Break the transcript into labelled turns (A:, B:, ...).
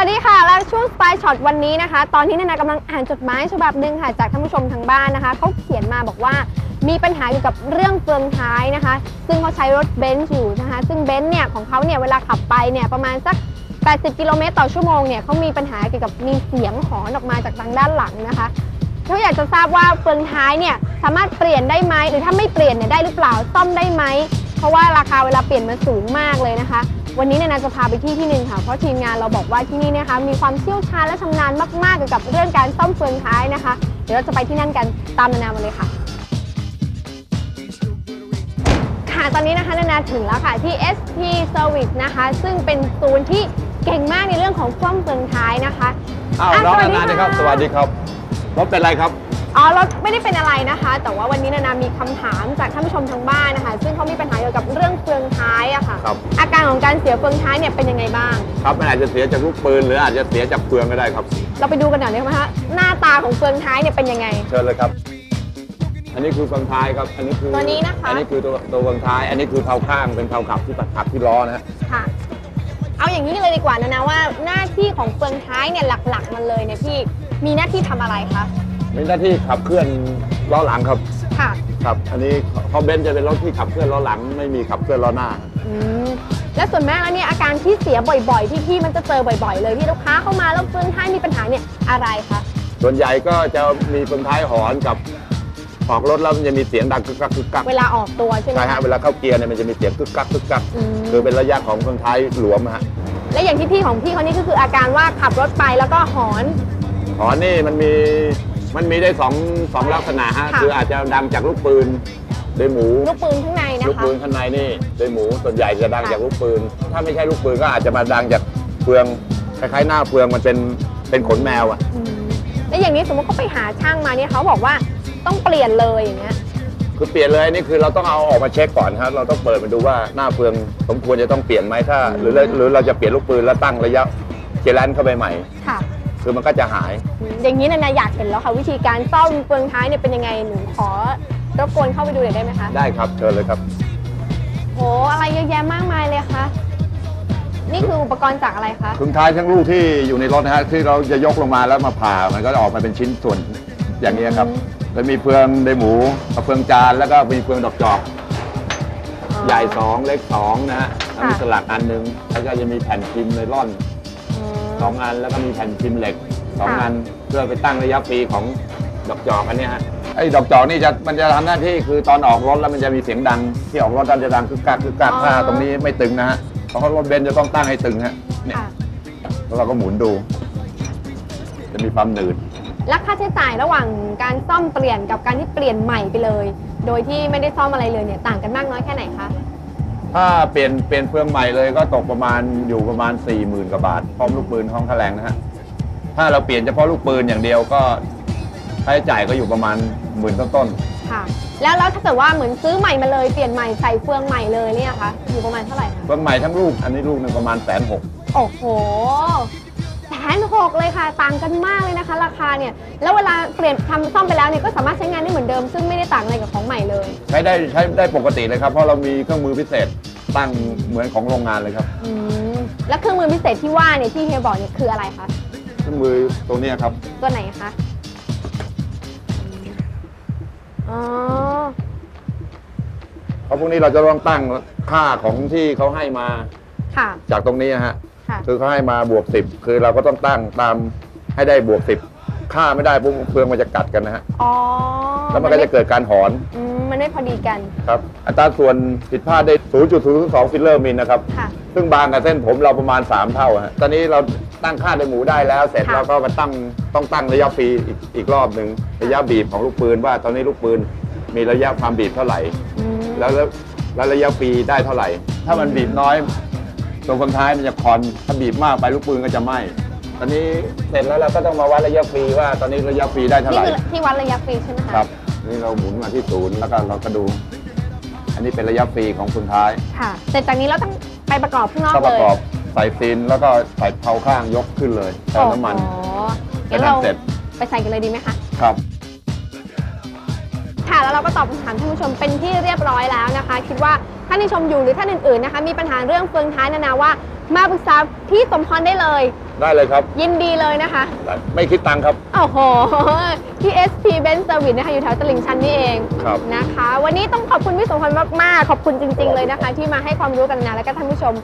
A: วัสดีค่ะ และช่วงสปายช็อตวันนี้นะคะ ตอนนี้นานากำลังอ่านจดหมายฉบับหนึ่งค่ะจากท่านผู้ชมทางบ้านนะคะเขาเขียนมาบอกว่ามีปัญหาเกี่ยวกับเรื่องเฟืองท้ายนะคะ ซึ่งเขาใช้รถเบนซ์อยู่นะคะ ซึ่งเบนซ์เนี่ยของเขาเนี่ยเวลาขับไปเนี่ยประมาณสัก 80 กิโลเมตรต่อชั่วโมงเนี่ยเขามีปัญหาเกี่ยวกับมีเสียงหอนออกมาจากทางด้านหลังนะคะเขาอยากจะทราบว่าเฟืองท้ายเนี่ยสามารถเปลี่ยนได้ไหมหรือถ้าไม่เปลี่ยนเนี่ยได้หรือเปล่าซ่อมได้ไหมเพราะว่าราคาเวลาเปลี่ยนมันสูงมากเลยนะคะ วันนี้เนี่ยนาจะพาไปที่ที่หนึ่งค่ะ เพราะทีมงานเราบอกว่าที่นี่เนยนะคะมีความเชี่ยวชาญและชำนาญมากๆเกี่ยวกับเรื่องการซ่อมเฟืองท้ายนะคะ เดี๋ยวเราจะไปที่นั่นกันตามนานามาเลยค่ะ ค่ะตอนนี้นะคะนานาถึงแล้วค่ะที่ SP Service นะคะ ซึ่งเป็นศูนย์ที่เก่งมากในเรื่องของซ่อมเฟืองท้ายนะคะ
B: อ้าว
A: อะ
B: น้อง
A: สวัส
B: นา
A: ดี
B: นานะครับ
A: ค่ะ
B: สวัสดีครับรถเป็นไรครับ
A: อ๋อรถไม่ได้เป็นอะไรนะคะ แต่ว่าวันนี้นานามีคำถามจากท่านผู้ชมทางบ้านนะคะ ซึ่งเขามีปัญหาเกี่ยวกับเรื่องเฟืองท้ายอะค่ะ
B: ครับ
A: อาการของการเสียเฟืองท้ายเนี่ยเป็นยังไงบ้าง
B: ครับมันอาจจะเสียจากลูกปืนหรืออาจจะเสียจากเฟืองก็ได้ครับ
A: เราไปดูกันหน่อยได้ไหมคะหน้าตาของเฟืองท้ายเนี่ยเป็นยังไง
B: เชิญเลยครับ อันนี้คือเฟืองท้ายครับ อันนี้คือ
A: ตัวนี้นะคะ
B: อันนี้คือตัวตัวเฟืองท้าย อันนี้คือเผาข้างเป็นเผาขับที่ขับที่ล้อนะฮะ
A: ค่ะ เอาอย่างนี้เลยดีกว่านะนะว่าหน้าที่ของเฟืองท้ายเนี่ยหลักๆ มันเลยเนี่ยพี่มีหน้าที่ทำอะไรคะ
B: มีหน้าที่ขับเคลื่อนล้อหลังครับ
A: ค่ะ
B: ครับ อันนี้คอมเบนซ์จะเป็นรถที่ขับเคลื่อนล้อหลัง ไม่มีขับเคลื่อนล้อหน้า
A: อืมแล้วส่วนมากแล้วเนี่ยอาการที่เสียบ่อยๆ ที่พี่มันจะเจอบ่อยๆ เลยที่ลูกค้าเข้ามาแล้วเฟืองท้ายมีปัญหาเนี่ยอะไรคะ
B: ส่วนใหญ่ก็จะมีเฟืองท้ายหอนกับออกรถแล้วมันจะมีเสียงดังกึกกักกึกกัก
A: เวลาออกตัวใช่ไหม
B: ใช่ฮะ
A: คะ
B: เวลาเข้าเกียร์เนี่ยมันจะมีเสียงกึกกักกึกกัก
A: อืม
B: คือเป็นระยะของเฟืองท้ายหลวมฮะ
A: และอย่างที่พี่ของพี่เขานี่ก็คืออาการว่าขับรถไปแล้วก็หอน
B: อ๋อนี่มันมี มันมีได้สองสองลักษณะฮะ
A: ค่ะ
B: คืออาจจะดังจากลูกปืนโดยหมู
A: ลูกปืนข้างในนะ
B: ลูก
A: คะ
B: ปืนข้างในนี่โดยหมูส่วนใหญ่จะดัง
A: ค่ะ
B: จากลูกปืน ถ้าไม่ใช่ลูกปืนก็อาจจะมาดังจากเฟืองคล้ายๆหน้าเฟืองมันเป็นเป็นขนแมวอะ
A: อืมแล้วอย่างนี้สมมติเขาไปหาช่างมาเนี่ยเขาบอกว่าต้องเปลี่ยนเลยอย่างเงี้ย
B: คือเปลี่ยนเลยนี่คือเราต้องเอาออกมาเช็คก่อนครับเราต้องเปิดมาดูว่าหน้าเฟืองสมควรจะต้องเปลี่ยนไหมถ้า หรือเราหรือเราจะเปลี่ยนลูกปืนแล้วตั้งระยะเจลันเข้าไปใหม่
A: ค่ะ
B: คือมันก็จะหาย
A: อืมอย่างนี้นานาอยากเห็นแล้วค่ะวิธีการซ่อมเฟืองท้ายเนี่ยเป็นยังไงหนูขอรบกวนเข้าไปดูหน่อยได้ไหมคะ
B: ได้ครับเชิญเลยครับ
A: โหอะไรเยอะแยะมากมายเลยคะนี่คืออุปกรณ์จากอะไรคะ
B: ถึงท้ายทั้งลูกที่อยู่ในรถนะฮะที่เราจะยกลงมาแล้วมาผ่ามันก็จะออกมาเป็นชิ้นส่วนอย่างนี้ครับแล้วมีเฟืองไดหมูกับเฟืองจานแล้วก็มีเฟืองดอกจอกใหญ่สองเล็กสองนะฮะแล้วมีสลักอันหนึ่งแล้วก็จะมีแผ่นพิมพ์ไนล่อน สองอัน แล้วก็มีแผ่นพิมพ์เหล็กสองอัน เพื่อไปตั้งระยะปีของดอกจอกอันเนี้ยฮะ ไอ้ดอกจอกนี่จะมันจะทำหน้าที่คือตอนออกรถแล้วมันจะมีเสียงดัง ที่ออกรถมันจะดังคึกกักคึกกักถ้าตรงนี้ไม่ตึงนะฮะ เพราะรถเบนซ์จะต้องตั้งให้ตึงฮะ เนี่ย
A: ค่ะ
B: แล้วเราก็หมุนดู จะมีความหนืด
A: แล้วค่าใช้จ่ายระหว่างการซ่อมเปลี่ยนกับการที่เปลี่ยนใหม่ไปเลย โดยที่ไม่ได้ซ่อมอะไรเลยเนี่ยต่างกันมากน้อยแค่ไหนคะ
B: ถ้าเปลี่ยนเปลี่ยนเฟืองใหม่เลยก็ตกประมาณอยู่ประมาณ4 0,000กว่าบาทพร้อมลูกปืนห้องแถลงนะฮะถ้าเราเปลี่ยนเฉพาะลูกปืนอย่างเดียวก็ค่าใช้จ่ายก็อยู่ประมาณหมื่นต้น
A: ค่ะ แล้วแล้วถ้าเกิดว่าเหมือนซื้อใหม่มาเลยเปลี่ยนใหม่ใส่เฟืองใหม่เลยเนี่ยคะอยู่ประมาณเท่าไหร่คะ
B: ๆเฟืองใหม่ทั้งลูกอันนี้ลูกหนึ่งประมาณแสนหก
A: โอ้โหแส นหกเลยค่ะ ต่างกันมากเลยนะคะ ราคาเนี่ย แล้วเวลาเปลี่ยนทำซ่อมไปแล้วเนี่ยก็สามารถใช้งานได้เหมือนเดิม ซึ่งไม่ได้ต่างอะไรกับของใหม่เลย
B: ใช้ได้ใช้ได้ปกติเลยครับ เพราะเรามีเครื่องมือพิเศษตั้งเหมือนของโรงงานเลยครับ
A: อืม แล้วเครื่องมือพิเศษที่ว่าเนี่ยที่เฮียบอกเนี่ยคืออะไรคะ
B: เครื่องมือตัวเนี้ยครับ
A: ตัวไหนคะ อ๋อ
B: เพราะพวกนี้เราจะต้องตั้งค่าของที่เขาให้มา
A: ค่ะ
B: จากตรงนี้นะฮะ
A: ค่ะ
B: คือเขาให้มาบวก10คือเราก็ต้องตั้งตามให้ได้บวก10ค่าไม่ได้ปุ๊บเฟืองมันจะกัดกันนะฮะ
A: อ๋อ
B: แล้วมันก็จะเกิดการหอน
A: อืมมันไม่พอดีกัน
B: ครับอัตราส่วนผิดพลาดได้ 0.02ฟิลเลอร์มิลนะครับ
A: ค่ะ
B: ซึ่งบางกับเส้นผมเราประมาณ 3 เท่าฮะตอนนี้เราตั้งค่าในหมูได้แล้ว เสร็จ
A: ค่ะ
B: เราก็มาตั้งต้องตั้งระยะฟรีอีกอีกรอบหนึ่งระยะบีบของลูกปืนว่าตอนนี้ลูกปืนมีระยะความบีบเท่าไหร่
A: อืม
B: แล้วแล้วแล้วระยะฟรีได้เท่าไหร่ ถ้ามันบีบน้อย ตรงคนท้ายมันจะคอนถ้าบีบมากไปลูกปืนก็จะไหม้ตอนนี้เสร็จแล้วเราก็ต้องมาวัดระยะฟรีว่าตอนนี้ระยะฟรีได้เท่า
A: นี่
B: ไหร่
A: คือที่วัดระยะฟรีใช่ไหมคะ
B: ครับ นี่เราหมุนมาที่ศูนย์แล้วก็เราก็ดู อันนี้เป็นระยะฟรีของคนท้าย
A: ค่ะเสร็จจากนี้เราต้องไปประกอบข้างนอก
B: ก็ป
A: เล
B: ระ
A: ย
B: กอบใส่ฟินแล้วก็ใส่เผาข้างยกขึ้นเลยเติมน้ำมัน
A: โอ้โห
B: แค่
A: งั้น
B: นั้
A: เรา
B: นเสร็จ
A: ไปใส่กันเลยดีไหมคะ
B: ครับ
A: ค่ะ แล้วเราก็ตอบคำถามท่านผู้ชมเป็นที่เรียบร้อยแล้วนะคะ คิดว่าท่านที่ชมอยู่หรือท่านอื่นๆนะคะ มีปัญหาเรื่องเฟืองท้ายนานาว่า มาปรึกษาพี่สมพรได้เลย
B: ได้เลยครับ
A: ยินดีเลยนะคะ
B: ไม่คิดตังค์ครับ
A: โอ้โห ที่ SP Benz Service นะคะอยู่แถวตลิ่งชันนี่เอง
B: ครับ
A: นะคะ วันนี้ต้องขอบคุณพี่สมพรมากๆขอบคุณจริง ๆ เลยนะคะ ที่มาให้ความรู้กับนาและก็ท่านผู้ชม